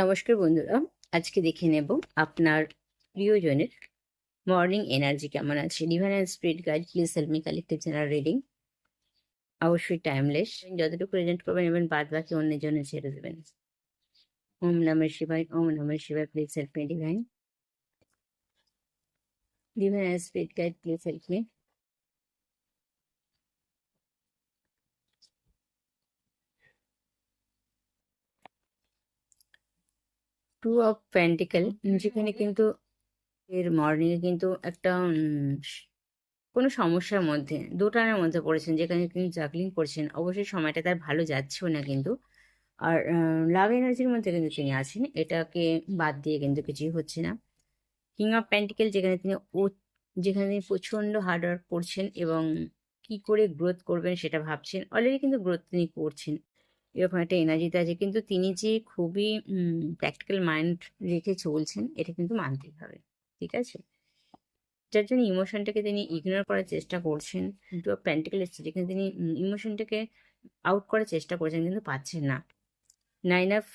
নমস্কার বন্ধুরা, আজকে দেখে নেব আপনার প্রিয়জনের মর্নিং এনার্জি কেমন আছে। Divine and spirit guide please help me collective general reading অবশ্যই টাইমলেস যতটুকু প্রেজেন্ট করবেন এবং বাদ বাকি অন্যের জন্য ছেড়ে দেবেন। ওম নমঃ শিবায়, ওম নমঃ শিবায় please help me divine divine and spirit guide please help me two of pentacles যেখানে কিন্তু এর মর্নিংয়ে কিন্তু একটা কোনো সমস্যার মধ্যে দুটানের মধ্যে পড়েছেন যেখানে তিনি জাগলিং করছেন। অবশ্যই সময়টা তার ভালো যাচ্ছেও না কিন্তু। আর লাভ এনার্জির মধ্যে কিন্তু তিনি আছেন। এটাকে বাদ দিয়ে কিন্তু কিছুই হচ্ছে না। কিং অফ প্যান্টিকেল যেখানে তিনি ও- যেখানে তিনি প্রচণ্ড হার্ডওয়ার্ক করছেন এবং কি করে গ্রোথ করবেন সেটা ভাবছেন। অলরেডি কিন্তু গ্রোথ তিনি করছেন। এরকম একটা এনার্জিতে আছে। কিন্তু তিনি যে খুবই প্র্যাকটিক্যাল মাইন্ড রেখে চলছেন, এটা কিন্তু মানতেই হবে, ঠিক আছে? যার জন্য ইমোশনটাকে তিনি ইগনোর করার চেষ্টা করছেন, কিন্তু প্যান্টিক্যাল যেখানে তিনি ইমোশনটাকে আউট করার চেষ্টা করছেন, কিন্তু পাচ্ছেন না। নাইন অফ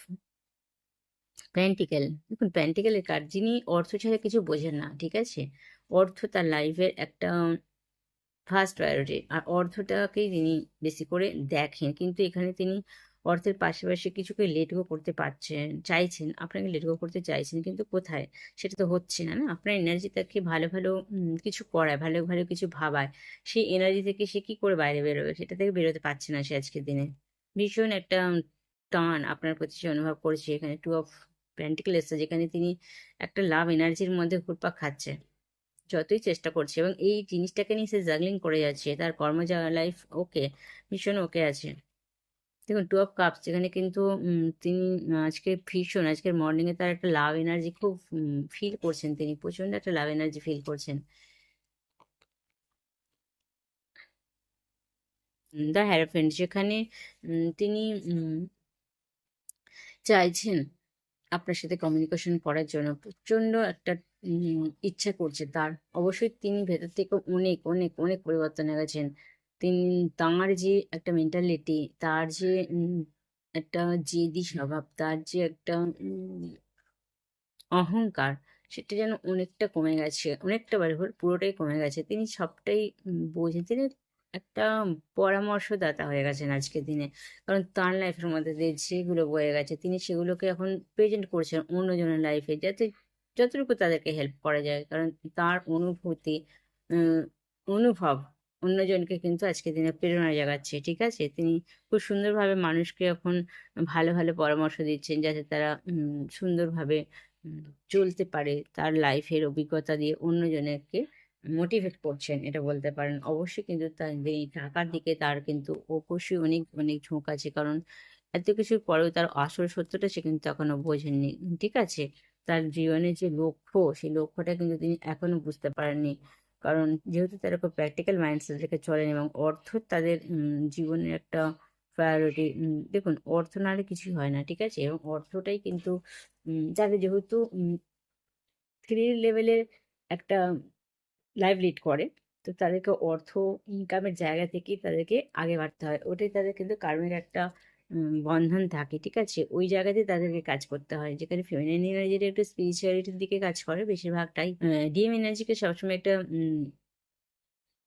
প্যান্টিক্যাল দেখুন প্যান্টিক্যালের কার্ড যিনি অর্থ ছাড়া কিছু বোঝেন না, ঠিক আছে? অর্থ তার লাইফের একটা ফার্স্ট প্রায়োরিটি আর অর্থটাকেই তিনি বেশি করে দেখেন। কিন্তু এখানে তিনি অর্থের পাশাপাশি কিছুকে লেট গো করতে পারছেন, চাইছেন, আপনাকে লেট গো করতে চাইছেন, কিন্তু কোথায়? সেটা তো হচ্ছে না না? আপনার এনার্জি তাকে ভালো ভালো কিছু করায়, ভালো ভালো কিছু ভাবায়। সেই এনার্জি থেকে সে কি করে বাইরে বেরোবে? সেটা থেকে বেরোতে পারছে না সে আজকের দিনে। ভীষণ একটা টান আপনার প্রতি সে অনুভব করছে এখানে টু অফ প্যান্টিকেল এসছে যেখানে তিনি একটা লাভ এনার্জির মধ্যে ঘুরপাক খাচ্ছে। যতই চেষ্টা করছে এবং এই জিনিসটাকে নিয়ে সে জাগলিং করে যাচ্ছে, তার কর্ম লাইফ ওকে ভীষণ ওকে আছে। দেখুন টু অফ কাপস যেখানে কিন্তু তিনি আজকে ভীষণ, আজকের মর্নিংয়ে তার একটা লাভ এনার্জি খুব ফিল করছেন তিনি প্রচণ্ড একটা লাভ এনার্জি ফিল করছেন। দ্য হ্যারোফেন্ট যেখানে তিনি চাইছেন আপনার সাথে কমিউনিকেশন করার জন্য প্রচণ্ড একটা ইচ্ছা করছে তার। অবশ্যই তিনি ভেতর থেকে অনেক অনেক অনেক পরিবর্তন গেছেন তিনি, তাঁর যে একটা মেন্টালিটি তার যে একটা জেদি স্বভাব, তার যে একটা অহংকার, সেটা যেন অনেকটা কমে গেছে, অনেকটা বারে ভুল, পুরোটাই কমে গেছে। তিনি সবটাই বোঝেন, তিনি একটা পরামর্শদাতা হয়ে গেছেন আজকের দিনে। কারণ তার লাইফের মধ্যে দিয়ে যেগুলো বয়ে গেছে, তিনি সেগুলোকে এখন প্রেজেন্ট করছেন অন্যজনের লাইফে যাতে যতটুকু তাদেরকে হেল্প করা যায়। কারণ তার অনুভূতি অনুভব অন্যজনকে কিন্তু আজকের দিনে প্রেরণা জাগাচ্ছে, ঠিক আছে? তিনি খুব সুন্দরভাবে মানুষকে এখন ভালো ভালো পরামর্শ দিচ্ছেন যাতে তারা সুন্দরভাবে চলতে পারে তার লাইফের অভিজ্ঞতা দিয়ে অন্যজনকে মোটিভেট করছেন, এটা বলতে পারেন। অবশ্যই কিন্তু তার টাকার দিকে তার কিন্তু অবশ্যই অনেক অনেক ঝোঁক আছে, কারণ এত কিছুর পরেও তার আসল সত্যটা সে কিন্তু এখনও বোঝেননি, ঠিক আছে? তার জীবনের যে লক্ষ্য, সেই লক্ষ্যটা কিন্তু তিনি এখনও বুঝতে পারেননি। কারণ যেহেতু তারা খুব প্র্যাকটিক্যাল মাইন্ডসেট রেখে চলেন এবং অর্থ তাদের জীবনের একটা প্রায়োরিটি দেখুন, অর্থ না হলে কিছুই হয় না, ঠিক আছে? এবং অর্থটাই কিন্তু যাদের যেহেতু থ্রি লেভেলের একটা লাইফ লিড করে, তো তাদেরকে অর্থ ইনকামের জায়গা থেকেই তাদেরকে আগে বাড়তে হয়। ওটাই তাদের কিন্তু কার্মের একটা বন্ধন থাকে, ঠিক আছে? ওই জায়গাতে তাদেরকে কাজ করতে হয়। যেখানে ফেমিনাইন এনার্জির একটু স্পিরিচুয়ালিটির দিকে কাজ করে, বেশিরভাগটাই ডিএম এনার্জিকে সবসময় একটা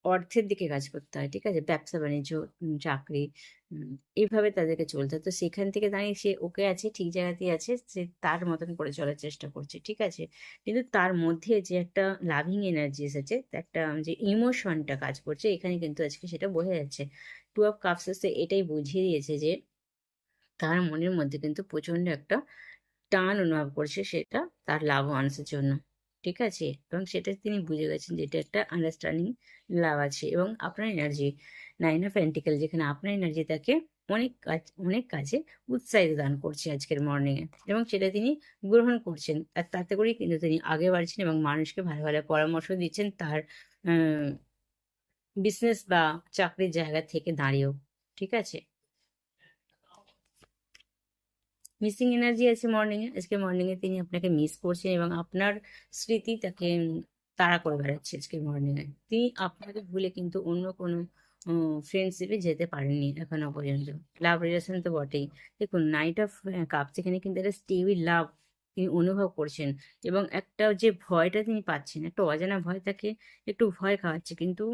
অর্থের দিকে কাজ করতে হয়, ঠিক আছে? ব্যবসা, বাণিজ্য চাকরি এইভাবে তাদেরকে চলতে হয়। তো সেখান থেকে দাঁড়িয়ে সে ওকে আছে, ঠিক জায়গাতেই আছে, সে তার মতন করে চলার চেষ্টা করছে, ঠিক আছে? কিন্তু তার মধ্যে যে একটা লাভিং এনার্জি এসেছে একটা, যে ইমোশনটা কাজ করছে, এখানে কিন্তু আজকে সেটা বোঝা যাচ্ছে। টু অফ কাপস এটাই বুঝিয়ে দিয়েছে যে তার মনের মধ্যে কিন্তু প্রচণ্ড একটা টান অনুভব করছে, সেটা তার লাভবানের জন্য। ঠিক আছে? এবং সেটা তিনি বুঝে গেছেন যে এটা একটা আন্ডারস্ট্যান্ডিং লাভ আছে এবং আপনার এনার্জি নাইন অফ প্যান্টিকেল যেখানে আপনার এনার্জি তাকে অনেক কাজ, অনেক কাজে উৎসাহিত দান করছে আজকের মর্নিংয়ে এবং সেটা তিনি গ্রহণ করছেন আর তাতে করেই কিন্তু তিনি আগে বাড়ছেন এবং মানুষকে ভালো ভালো পরামর্শ দিচ্ছেন তার বিজনেস বা চাকরির জায়গা থেকে দাঁড়িয়েও। ঠিক আছে? মিসিং এনার্জি আছে মর্নিংয়ে আজকে মর্নিংয়ে তিনি আপনাকে মিস করছেন এবং আপনার স্মৃতি তাকে তাড়া করে বেড়াচ্ছে আজকে মর্নিংয়ে তিনি আপনাকে ভুলে কিন্তু অন্য কোনো ফ্রেন্ডশিপে যেতে পারেননি এখনও পর্যন্ত লাভ রিলেশন তো বটেই। দেখুন নাইট অফ কাপ সেখানে কিন্তু একটা স্টেবিল লাভ তিনি অনুভব করছেন এবং একটা যে ভয়টা তিনি পাচ্ছেন, একটা অজানা ভয় তাকে একটু ভয় খাওয়াচ্ছে কিন্তু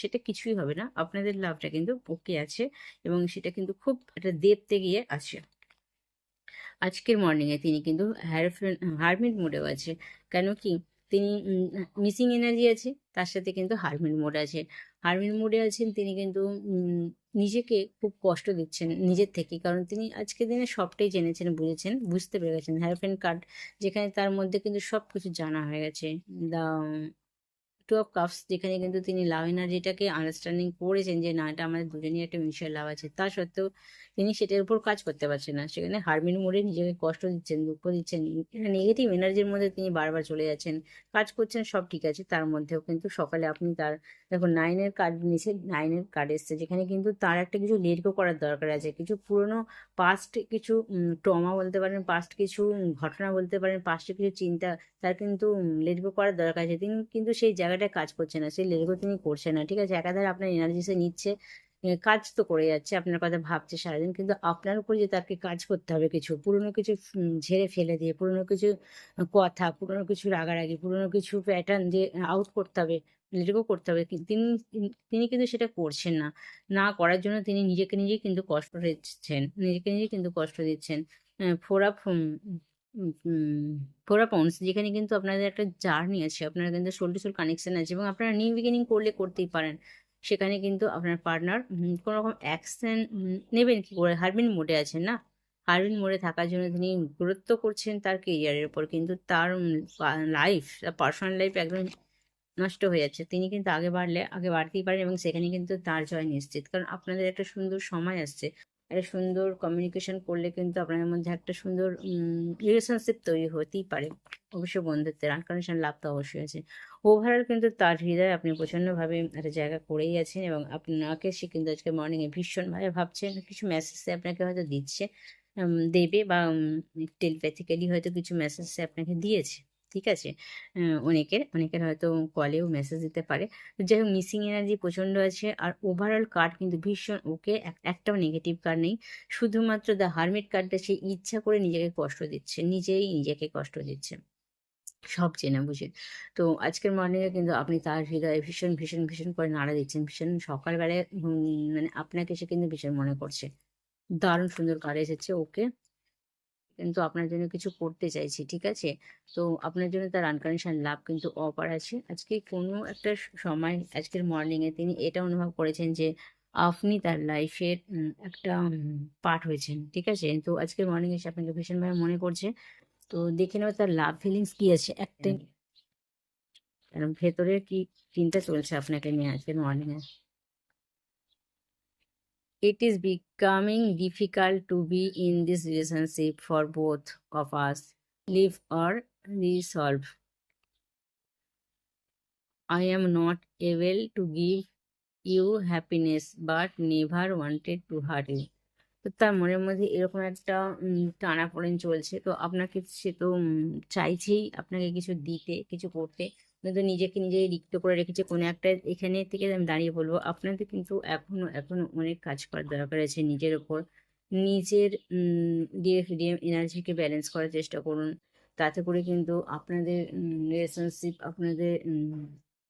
সেটা কিছুই হবে না। আপনাদের লাভটা কিন্তু ওকে আছে এবং সেটা কিন্তু খুব একটা দেবতে গিয়ে আছে। আজকের মর্নিংয়ে তিনি কিন্তু হারমিট মোডেও আছে। কেন কি? তিনি মিসিং এনার্জি আছে, তার সাথে কিন্তু হারমিট মোড আছে। হারমিট মোডে আছেন, তিনি কিন্তু নিজেকে খুব কষ্ট দিচ্ছেন নিজের থেকে। কারণ তিনি আজকের দিনে সবটাই জেনেছেন, বুঝেছেন, বুঝতে পেরে গেছেন হ্যারফেন কার্ড যেখানে তার মধ্যে কিন্তু সব কিছু জানা হয়ে গেছে। দা টু অফ কাপস যেখানে কিন্তু তিনি লাভ এনার্জিটাকে আন্ডারস্ট্যান্ডিং করেছেন যে, না, এটা আমাদের দুজনেই একটা মিউচুয়াল লাভ আছে। তা সত্ত্বেও তিনি সেটার উপর কাজ করতে পারছেন না। সেখানে হারমিন মোড়ে নিজেকে কষ্ট দিচ্ছেন, দুঃখ দিচ্ছেন। নেগেটিভ এনার্জির মধ্যে তিনি বারবার চলে যাচ্ছেন। কাজ করছেন, সব ঠিক আছে। তার মধ্যেও কিন্তু সকালে আপনি তার দেখো নাইনের কার্ড নিচে নাইনের কার্ড এসছে। যেখানে কিন্তু তার একটা কিছু লেটগো করার দরকার আছে। কিছু পুরনো পাস্ট কিছু ট্রমা বলতে পারেন পাস্ট কিছু ঘটনা বলতে পারেন পাস্টে কিছু চিন্তা, তার কিন্তু লেটগো করার দরকার আছে। তিনি কিন্তু সেই জায়গাটায় কাজ করছে না, সেই লেটগো তিনি করছে না, ঠিক আছে? একাধারে আপনার এনার্জি সে নিচ্ছে কাজ তো করে যাচ্ছে, আপনার কথা ভাবছে সারাদিন, কিন্তু আপনার উপর যে তাকে কাজ করতে হবে কিছু, পুরনো কিছু ঝেড়ে ফেলে দিয়ে, পুরনো কিছু কথা, পুরনো কিছু রাগারাগি, পুরনো কিছু প্যাটার্ন যে আউট করতে হবে লেটগো করতে হবে তিনি তিনি কিন্তু সেটা করছেন না। না করার জন্য তিনি নিজেকে নিজেই কিন্তু কষ্ট দিচ্ছেন, নিজেকে নিজেই কিন্তু কষ্ট দিচ্ছেন। Four of four of wands যেখানে কিন্তু আপনাদের একটা জার্নি আছে, আপনারা কিন্তু সোল টু সোল কানেকশন আছে এবং আপনারা নিউ বিগিনিং করলে করতেই পারেন। সেখানে কিন্তু আপনার পার্টনার কোনো রকম অ্যাকশন নেবেন কি করে? হারবিন মোডে আছেন না? হারবিন মোডে থাকার জন্য তিনি গুরুত্ব করছেন তার কেরিয়ারের উপর। কিন্তু তার লাইফ তার পার্সোনাল লাইফ একদম নষ্ট হয়ে যাচ্ছে। তিনি কিন্তু আগে বাড়লে, আগে বাড়তেই পারেন এবং সেখানে কিন্তু তার জয় নিশ্চিত। কারণ আপনাদের একটা সুন্দর সময় আসছে। একটা সুন্দর কমিউনিকেশন করলে কিন্তু আপনাদের মধ্যে একটা সুন্দর রিলেশনশিপ তৈরি হতেই পারে। অবশ্যই বন্ধুত্বের আনকন্ডিশন লাভ তো অবশ্যই আছে। ওভারঅল কিন্তু তার হৃদয়ে আপনি প্রচণ্ডভাবে একটা জায়গা করেই আছেন এবং আপনাকে সে কিন্তু আজকে মর্নিংয়ে ভীষণভাবে ভাবছেন, কিছু মেসেজ আপনাকে হয়তো দিচ্ছে দেবে বা টেলিপ্যাথিক্যালি হয়তো কিছু মেসেজ আপনাকে দিয়েছে। ঠিক আছে? অনেকের অনেকের হয়তো কলেও মেসেজ দিতে পারে। যাই হোক মিসিং এনার্জি প্রচণ্ড আছে। আর ওভারঅল কার্ড কিন্তু ভীষণ ওকে একটাও নেগেটিভ কার্ড নেই। শুধুমাত্র দ্য হারমিট কার্ডটা সে ইচ্ছা করে নিজেকে কষ্ট দিচ্ছে, নিজেই নিজেকে কষ্ট দিচ্ছে। সব চেনা বুঝে। তো আজকের মর্নিংয়ে কিন্তু আপনি তার হৃদয়ে ভীষণ ভীষণ ভীষণ করে নাড়া দিচ্ছেন। ভীষণ সকালবেলায় মানে আপনাকে সে কিন্তু ভীষণ মনে করছে। দারুণ সুন্দর কার্ড এসেছে ওকে কিন্তু আপনার জন্য কিছু করতে চাইছি ঠিক আছে? তো আপনার জন্য তার আনকন্ডিশন লাভ কিন্তু অপার আছে। আজকে কোনো একটা সময় আজকের মর্নিংয়ে তিনি এটা অনুভব করেছেন যে আপনি তার লাইফের একটা পার্ট হয়েছেন ঠিক আছে? তো আজকের মর্নিং এসে আপনাকে ভীষণভাবে মনে করছে। তো দেখে নেব তার লাভ ফিলিংস কি আছে? একটা কারণ ভেতরে কি চিন্তা চলছে আপনাকে নিয়ে আজকের মর্নিংয়ে it is becoming difficult to be in this relationship for both of us. Live or resolve. I am not able to give you happiness but never wanted to hurt you তো তার মনের মধ্যে এরকম একটা টানাপোড়েন চলছে। তো আপনাকে সে তো চাইছেই আপনাকে কিছু দিতে, কিছু করতে। কিন্তু নিজেকে নিজেই রিক্ত করে রেখেছে কোনো একটা এখানে থেকে আমি দাঁড়িয়ে বলব, আপনাদের কিন্তু এখনও এখনও অনেক কাজ করার দরকার আছে নিজের ওপর। নিজের ডিএফ ডিএম এনার্জিকে ব্যালেন্স করার চেষ্টা করুন। তাতে করে কিন্তু আপনাদের রিলেশনশিপ, আপনাদের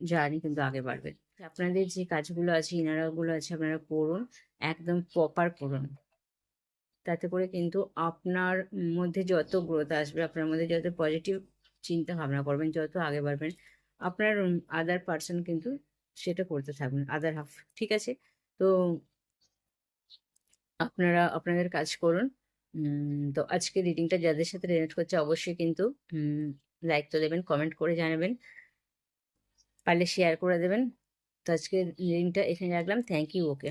জার্নি কিন্তু আগে বাড়বে। আপনাদের যে কাজগুলো আছে, ইনারাগুলো আছে, আপনারা করুন, একদম প্রপার করুন। তাতে করে কিন্তু আপনার মধ্যে যত গ্রোথ আসবে, আপনার মধ্যে যত পজিটিভ চিন্তা ভাবনা করবেন, যত আগে বাড়বেন, আপনার আদার পার্সন কিন্তু সেটা করতে থাকবেন আদার হাফ ঠিক আছে? তো আপনারা, আপনাদের কাজ করুন। তো আজকে রিডিংটা যাদের সাথে রিলেট করছে অবশ্যই কিন্তু লাইক তো দেবেন কমেন্ট করে জানাবেন, পারলে শেয়ার করে দেবেন। তো আজকে রিডিংটা এখানে রাখলাম। Thank you okay